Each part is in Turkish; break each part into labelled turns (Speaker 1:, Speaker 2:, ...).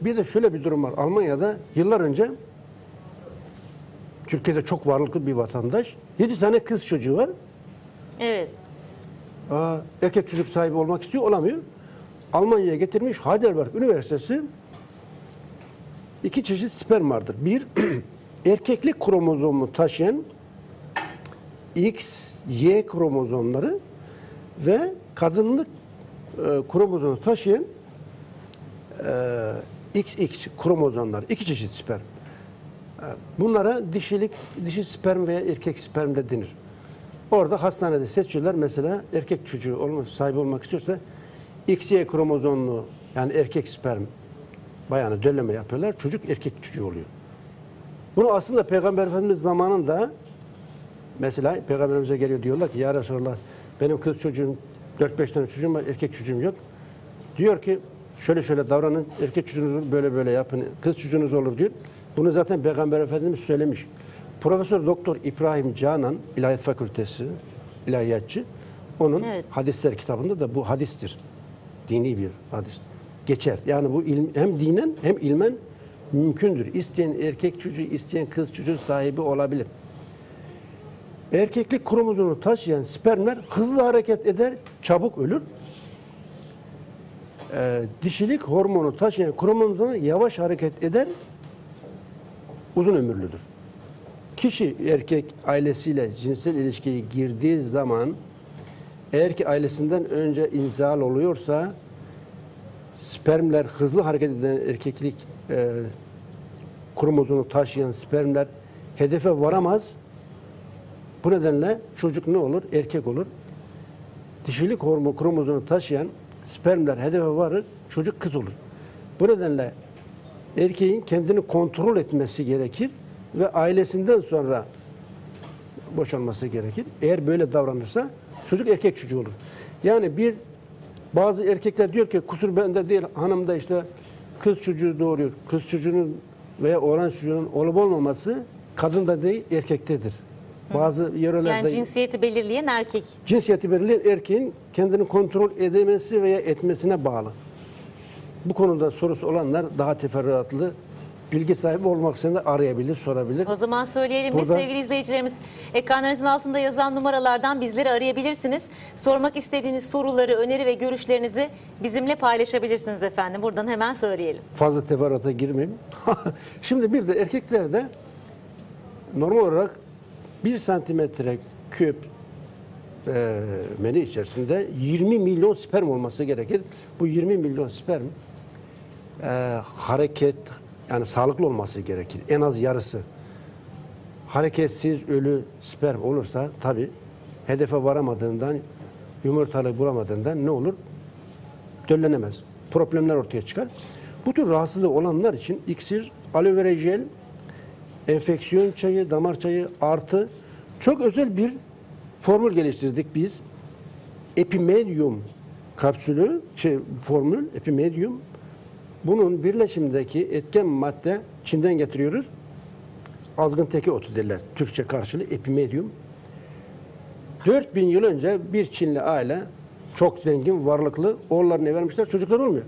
Speaker 1: Bir de şöyle bir durum var. Almanya'da yıllar önce Türkiye'de çok varlıklı bir vatandaş. 7 tane kız çocuğu var.
Speaker 2: Evet.
Speaker 1: Aa, erkek çocuk sahibi olmak istiyor, olamıyor. Almanya'ya getirmiş Heidelberg Üniversitesi iki çeşit sperm vardır. Bir, erkeklik kromozomu taşıyan X, Y kromozomları ve kadınlık e, kromozomu taşıyan e, XX kromozomlar. iki çeşit sperm. Bunlara dişilik, dişi sperm veya erkek sperm de denir. Orada hastanede seçiyorlar. Mesela erkek çocuğu olma, sahibi olmak istiyorsa XY kromozomlu yani erkek sperm bayanı dölleme yapıyorlar. Çocuk erkek çocuğu oluyor. Bunu aslında Peygamber Efendimiz zamanında mesela Peygamberimize geliyor diyorlar ki ya Resulallah benim kız çocuğum 4-5 tane çocuğum var erkek çocuğum yok. Diyor ki şöyle şöyle davranın erkek çocuğunuz böyle böyle yapın kız çocuğunuz olur diyor. Bunu zaten Peygamber Efendimiz söylemiş. Profesör Doktor İbrahim Canan İlahiyat Fakültesi ilahiyatçı onun
Speaker 2: Evet.
Speaker 1: hadisler kitabında da bu hadistir. Dini bir hadis. Geçer. Yani bu ilim, hem dinen hem ilmen mümkündür. İsteyen erkek çocuğu, isteyen kız çocuğu sahibi olabilir. Erkeklik kromozomunu taşıyan spermler hızlı hareket eder, çabuk ölür. Ee, dişilik hormonu taşıyan kromozomlar yavaş hareket eder, uzun ömürlüdür. Kişi erkek ailesiyle cinsel ilişkiye girdiği zaman eğer ki ailesinden önce inzal oluyorsa spermler hızlı hareket eden erkeklik e, kromozonu taşıyan spermler hedefe varamaz. Bu nedenle çocuk ne olur? Erkek olur. Dişilik hormonu kromozonu taşıyan spermler hedefe varır, çocuk kız olur. Bu nedenle erkeğin kendini kontrol etmesi gerekir ve ailesinden sonra boşanması gerekir. Eğer böyle davranırsa çocuk erkek çocuğu olur. Yani bir bazı erkekler diyor ki kusur bende değil hanım da işte kız çocuğu doğuruyor. Kız çocuğunun veya oğlan çocuğunun olup olmaması kadında değil erkektedir. Bazı yerlerde
Speaker 2: Yani cinsiyeti belirleyen erkek.
Speaker 1: cinsiyeti belirleyen erkeğin kendini kontrol edemesi veya etmesine bağlı. Bu konuda sorusu olanlar daha teferruatlı bilgi sahibi olmak için de arayabilir, sorabilir.
Speaker 2: O zaman söyleyelim biz
Speaker 1: Burada-
Speaker 2: sevgili izleyicilerimiz. Ekranlarınızın altında yazan numaralardan bizleri arayabilirsiniz. Sormak istediğiniz soruları, öneri ve görüşlerinizi bizimle paylaşabilirsiniz efendim. Buradan hemen söyleyelim.
Speaker 1: Fazla teferruata girmeyeyim. Şimdi bir de erkeklerde normal olarak 1 santimetre küp e, meni içerisinde 20 milyon sperm olması gerekir. Bu 20 milyon sperm e, hareket yani sağlıklı olması gerekir. En az yarısı. Hareketsiz ölü sperm olursa tabi hedefe varamadığından yumurtalığı bulamadığından ne olur? döllenemez. Problemler ortaya çıkar. Bu tür rahatsızlığı olanlar için iksir, aloe vera jel, enfeksiyon çayı, damar çayı artı çok özel bir formül geliştirdik biz. Epimedium kapsülü, şey formül, epimedium. Bunun birleşimindeki etken madde Çin'den getiriyoruz. Azgın teki otu derler. Türkçe karşılığı epimedium. 4000 yıl önce bir Çinli aile çok zengin, varlıklı oğullarını vermişler, çocuklar olmuyor.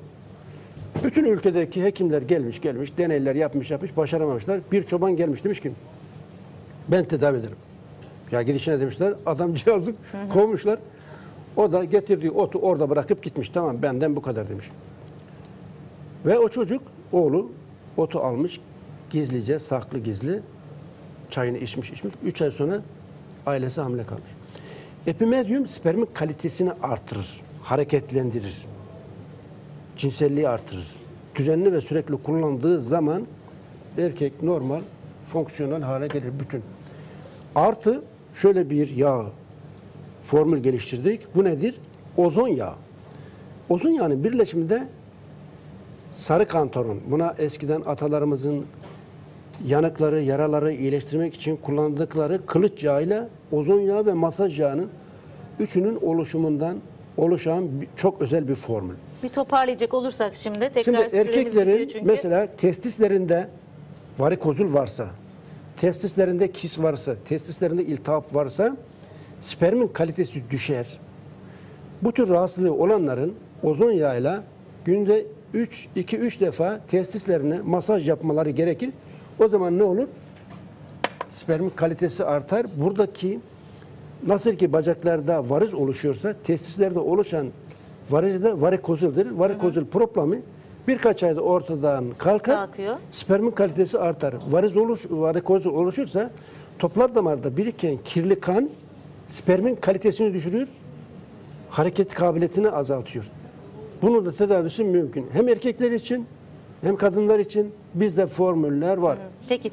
Speaker 1: Bütün ülkedeki hekimler gelmiş gelmiş, deneyler yapmış yapmış, başaramamışlar. Bir çoban gelmiş demiş ki ben tedavi ederim. Ya gidişine demişler, adam cihazı kovmuşlar. O da getirdiği otu orada bırakıp gitmiş. Tamam benden bu kadar demiş. Ve o çocuk, oğlu otu almış, gizlice, saklı gizli çayını içmiş içmiş. Üç ay sonra ailesi hamile kalmış. Epimedium spermin kalitesini artırır, hareketlendirir, cinselliği artırır. Düzenli ve sürekli kullandığı zaman erkek normal, fonksiyonel hale gelir bütün. Artı şöyle bir yağ formül geliştirdik. Bu nedir? Ozon yağı. Ozon yağının birleşiminde sarı kantaron. Buna eskiden atalarımızın yanıkları, yaraları iyileştirmek için kullandıkları kılıç yağıyla ozon yağı ve masaj yağının üçünün oluşumundan oluşan çok özel bir formül.
Speaker 2: Bir toparlayacak olursak şimdi tekrar
Speaker 1: Şimdi erkeklerin
Speaker 2: çünkü.
Speaker 1: mesela testislerinde varikozul varsa, testislerinde kis varsa, testislerinde iltihap varsa spermin kalitesi düşer. Bu tür rahatsızlığı olanların ozon yağıyla günde 3 2 3 defa testislerine masaj yapmaları gerekir. O zaman ne olur? Spermin kalitesi artar. Buradaki nasıl ki bacaklarda variz oluşuyorsa testislerde oluşan variz de varikozuldur. Varikozul problemi birkaç ayda ortadan kalkar.
Speaker 2: Kalkıyor.
Speaker 1: Spermin kalitesi artar. Variz oluş, varikozul oluşursa toplar damarda biriken kirli kan spermin kalitesini düşürür. Hareket kabiliyetini azaltıyor. Bunun da tedavisi mümkün. Hem erkekler için hem kadınlar için bizde formüller var.
Speaker 2: Peki